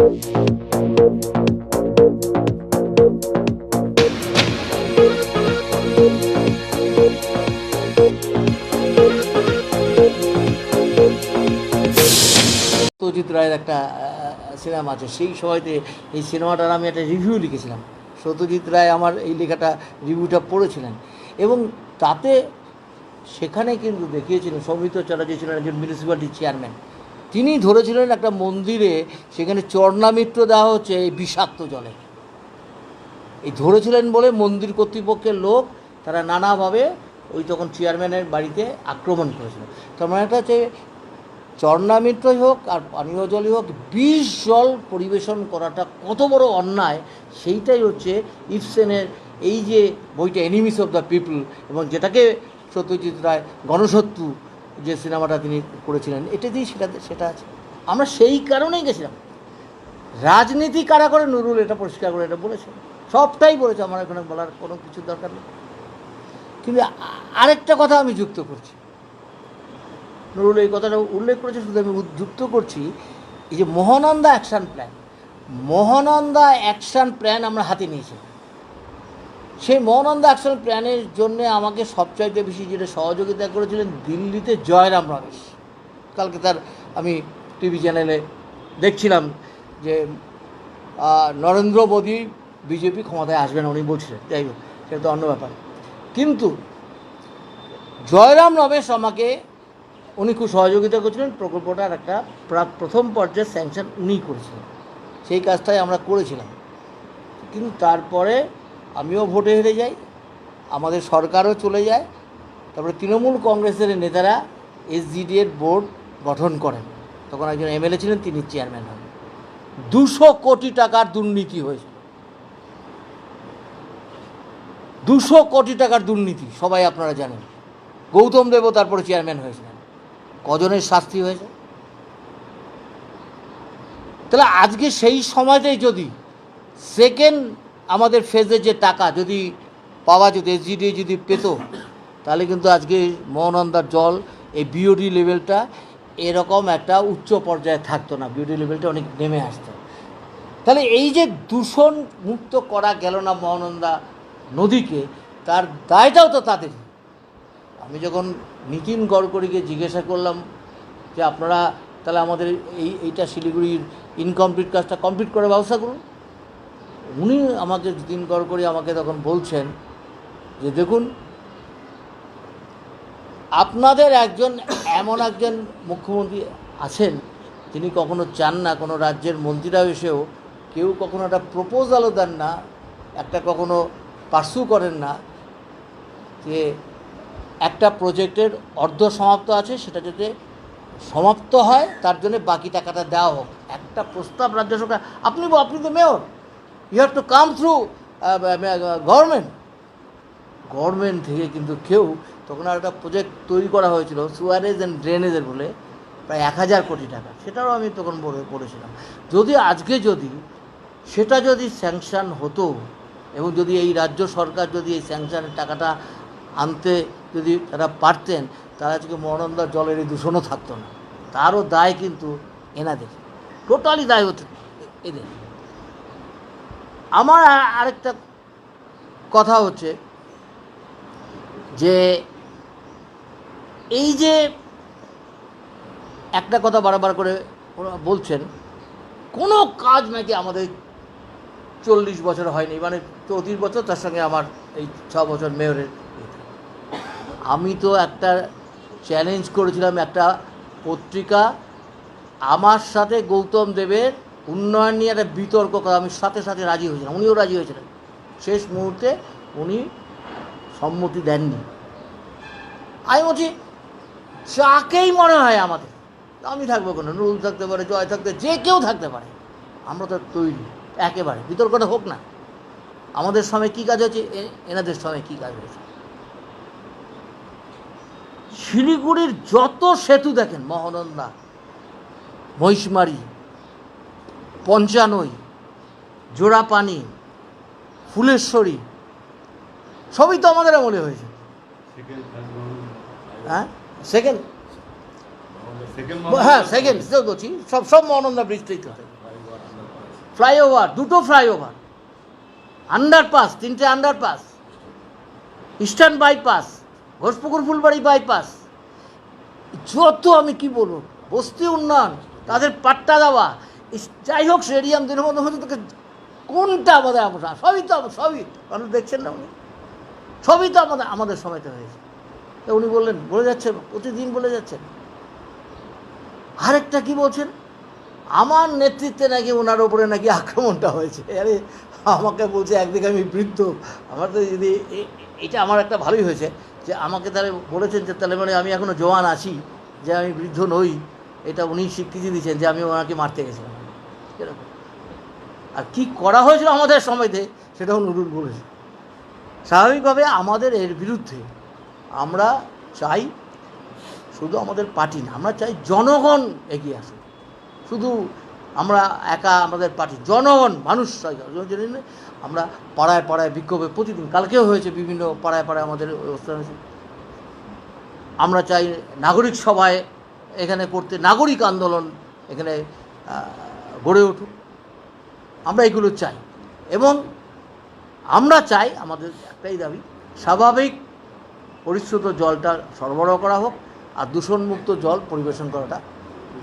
সত্যজিৎ রায়ের একটা সিনেমা আছে। সেই সময়তে এই সিনেমাটার আমি একটা রিভিউ লিখেছিলাম। সত্যজিৎ রায় আমার এই লেখাটা রিভিউটা পড়েছিলেন। এবং তাতে সেখানে কিন্তু দেখিয়েছিলেন, সৌমিত্র চ্যাটার্জি ছিলেন একজন মিউনিসিপ্যালিটি চেয়ারম্যান তিনি ধরেছিলেন একটা মন্দিরে সেখানে চর্ণামিত্র দেওয়া হচ্ছে এই বিষাক্ত জলে। এই ধরেছিলেন বলে মন্দির কর্তৃপক্ষের লোক তারা নানাভাবে ওই তখন চেয়ারম্যানের বাড়িতে আক্রমণ করেছিল। তার মানে একটা হচ্ছে চর্ণামিত্রই হোক আর পানীয় জলই হোক, বিষ জল পরিবেশন করাটা কত বড় অন্যায়, সেইটাই হচ্ছে ইফসেনের এই যে বইটা এনিমিস অফ দ্য পিপল এবং যেটাকে সত্যজিৎ রায় গণশত্রু যে সিনেমাটা তিনি করেছিলেন এটাতেই সেটা সেটা আছে। আমরা সেই কারণেই গেছিলাম। রাজনীতি কারা করে, নুরুল এটা পরিষ্কার করে এটা বলেছে সবটাই বলেছে, আমার এখানে বলার কোনো কিছু দরকার নেই। কিন্তু আরেকটা কথা আমি যুক্ত করছি। নুরুল এই কথাটা উল্লেখ করেছে, শুধু আমি যুক্ত করছি, এই যে Mahananda action plan. Mahananda action plan আমরা হাতে নিয়েছি সেই মহানন্দা অ্যাকশন প্ল্যানের জন্য আমাকে সবচাইতে বেশি যেটা সহযোগিতা করেছিলেন দিল্লিতে জয়রাম রমেশ। কালকে তার আমি টিভি চ্যানেলে দেখছিলাম যে নরেন্দ্র মোদী বিজেপি ক্ষমতায় আসবেন উনি বলছিলেন। যাই হোক, সেটা তো অন্য ব্যাপার। কিন্তু জয়রাম রমেশ আমাকে, উনি খুব সহযোগিতা করেছিলেন প্রকল্পটার একটা প্রথম পর্যায়ের স্যাংশন উনিই করেছিলেন। সেই কাজটাই আমরা করেছিলাম। কিন্তু তারপরে আমিও ভোটে হেরে যাই, আমাদের সরকারও চলে যায়, তারপরে তৃণমূল কংগ্রেসের নেতারা এসজিডি এর বোর্ড গঠন করেন। তখন একজন এমএলএ ছিলেন, তিনি চেয়ারম্যান হন। দুশো কোটি টাকার দুর্নীতি হয়েছে। দুশো কোটি টাকার দুর্নীতি, সবাই আপনারা জানেন। গৌতম দেব তারপরে চেয়ারম্যান হয়েছিলেন। কজনের শাস্তি হয়েছে? তাহলে আজকে সেই সময়টাই যদি সেকেন্ড আমাদের ফেজে যে টাকা যদি পাওয়া যেত এসজিডি যদি পেত, তাহলে কিন্তু আজকে মহানন্দার জল এই বিওডি লেভেলটা এরকম একটা উচ্চ পর্যায়ে থাকতো না। বিওডি লেভেলটা অনেক নেমে আসতো। তাহলে এই যে দূষণ মুক্ত করা গেল না মহানন্দা নদীকে, তার দায়টাও তো তাদের। আমি যখন নীতিন গডকরিকে জিজ্ঞাসা করলাম যে, আপনারা তাহলে আমাদের এই, এইটা শিলিগুড়ির ইনকমপ্লিট কাজটা কমপ্লিট করার ব্যবস্থা করুন। উনি আমাকে নীতিন গডকরি আমাকে তখন বলছেন যে, দেখুন, আপনাদের একজন, এমন একজন মুখ্যমন্ত্রী আছেন, তিনি কখনো চান না কোনো রাজ্যের মন্ত্রীরা এসেও কেউ কখনো একটা প্রপোজালও দেন না, একটা কখনো পার্সু করেন না, যে একটা প্রজেক্টের অর্ধ সমাপ্ত আছে, সেটা যাতে সমাপ্ত হয়, তার জন্য বাকি টাকাটা দেওয়া হোক। একটা প্রস্তাব রাজ্য সরকার, আপনি আপনি তো mayor you have to come through government government থেকে কিন্তু কেউ তখন আর একটা প্রজেক্ট তৈরি করা হয়েছিল সুয়ারেজ অ্যান্ড ড্রেনেজের বলে, প্রায় এক হাজার কোটি টাকা। সেটাও আমি তখন পড়েছিলাম যদি আজকে যদি সেটা যদি স্যাংশন হতো এবং যদি এই রাজ্য সরকার যদি এই স্যাংশনের টাকাটা আনতে যদি তারা পারতেন তারা আজকে মহানন্দার জলের এই দূষণও থাকতো না। তারও দায় কিন্তু এনাদের। টোটালি দায় হতো এদের। আমার আর- আরেকটা কথা হচ্ছে যে এই যে একটা কথা বারবার করে ওরা বলছেন, কোনো কাজ নাকি আমাদের চল্লিশ বছর হয়নি মানে চৌত্রিশ বছর, তার সঙ্গে আমার এই ছ বছর মেয়রের ইয়ে। আমি তো একটা চ্যালেঞ্জ করেছিলাম, একটা পত্রিকা আমার সাথে গৌতম দেবের উন্নয়ন নিয়ে একটা বিতর্ক করা, আমি সাথে সাথে রাজি হয়েছিলাম, উনিও রাজি হয়েছিলেন। শেষ মুহূর্তে উনি সম্মতি দেননি। আমি বলছি, যাকেই মনে হয় আমাদের, আমি থাকব কোনো? নুরুল থাকতে পারে, জয় থাকতে, যে কেউ থাকতে পারে, আমরা তো তৈরি, একেবারে। বিতর্কটা হোক না। আমাদের সময় কী কাজ হয়েছে? এনাদের সময় কী কাজ হয়েছে? শিলিগুড়ির যত সেতু দেখেন, মহানন্দা, মহিষমারি পঞ্চানই জোড়াপানি ফুলেশ্বরী সবই তো আমাদের আমলে হয়েছে। হ্যাঁ? সেকেন্ড হ্যাঁ সেকেন্ড বলছি। সব সব মহানন্দা ব্রিজটাই তো। ফ্লাইওভার দুটো ফ্লাইওভার আন্ডারপাস তিনটে underpass eastern bypass Ghoshpukur Phulbari bypass যত আমি কি বলব বস্তি উন্নয়ন তাদের পাট্টা দেওয়া যাই হোক স্টেডিয়াম মধ্যে মধ্যে তোকে কোনটা আমাদের আমরা সবই তো সবই। মানুষ দেখছেন না উনি? সবই তো আমাদের আমাদের সময়তে হয়েছে। তো উনি বললেন, বলে যাচ্ছেন প্রতিদিন বলে যাচ্ছেন আরেকটা কি বলছেন? আমার নেতৃত্বে নাকি ওনার ওপরে নাকি আক্রমণটা হয়েছে। আরে, আমাকে বলছে, একদিকে আমি বৃদ্ধ। আমার তো যদি এটা আমার একটা ভালোই হয়েছে, যে আমাকে তাহলে বলেছেন যে, তাহলে মানে আমি এখনও জওয়ান আছি, যে আমি বৃদ্ধ নই। এটা উনি স্বীকৃতি দিয়েছেন যে আমি ওনাকে মারতে গেছিলাম। এরকম। আর কি করা হয়েছিল আমাদের সময়তে সেটাও নুরুল বলেছে। স্বাভাবিকভাবে আমাদের এর বিরুদ্ধে আমরা চাই শুধু আমাদের পার্টি না, আমরা চাই জনগণ এগিয়ে আসুক। শুধু আমরা একা আমাদের পার্টি, জনগণ, মানুষ আমরা পাড়ায় পাড়ায় বিক্ষোভে প্রতিদিন, কালকেও হয়েছে বিভিন্ন পাড়ায় পাড়ায় আমাদের অবস্থান আমরা চাই নাগরিক সভায় এখানে করতে নাগরিক আন্দোলন এখানে গড়ে উঠুক। আমরা এগুলো চাই। এবং আমরা চাই আমাদের একটাই দাবি স্বাভাবিক পরিশ্রুত জলটা সরবরাহ করা হোক আর দূষণমুক্ত জল পরিবেশন করাটা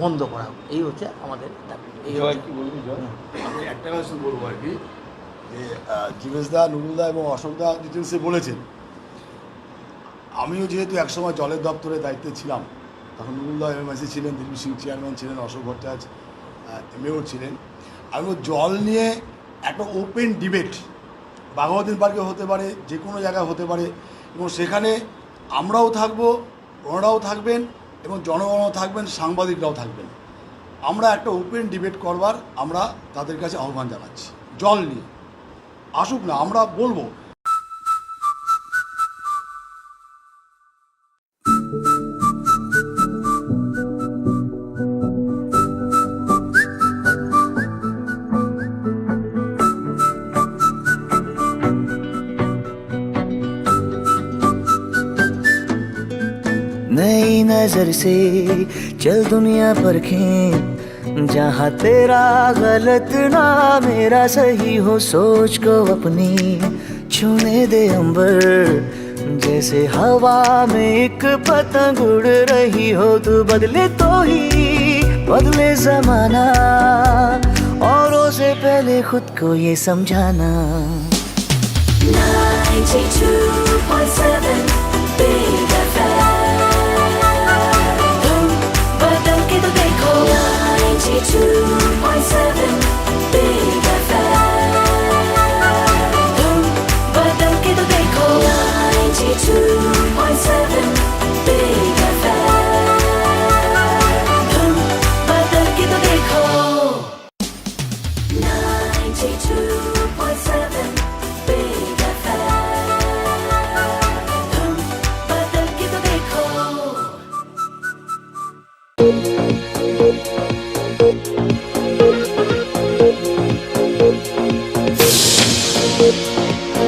বন্ধ করা হোক। এই হচ্ছে আমাদের দাবি। এই জয় হচ্ছে কি বলবি জয়? আমি একটা কথা বলব আর কি যে জীবেশদা নুরুলদা এবং অশোকদা ডিটেলসে বলেছেন আমিও যেহেতু একসময় জলের দপ্তরের দায়িত্বে ছিলাম তখন নুরুলদা এমএসি ছিলেন, দিলীপ সিং চেয়ারম্যান ছিলেন, অশোক ভট্টাচার্য এমএও ছিলেন। আমি জল নিয়ে একটা ওপেন ডিবেট বাঘাবাদিন পার্কে হতে পারে, যে কোনো জায়গায় হতে পারে, এবং সেখানে আমরাও থাকব, ওনারাও থাকবেন, এবং জনগণও থাকবেন, সাংবাদিকরাও থাকবেন। আমরা একটা ওপেন ডিবেট করবার আমরা তাদের কাছে আহ্বান জানাচ্ছি, জল নিয়ে। আসুক না, আমরা বলব नज़र से चल दुनिया परखें जहाँ तेरा गलत ना मेरा सही हो, सोच को अपनी छूने दे अंबर। जैसे हवा में एक पतंग उड़ रही हो, तू बदले तो ही बदले जमाना। औरों से पहले खुद को ये समझाना। 92.7 to myself.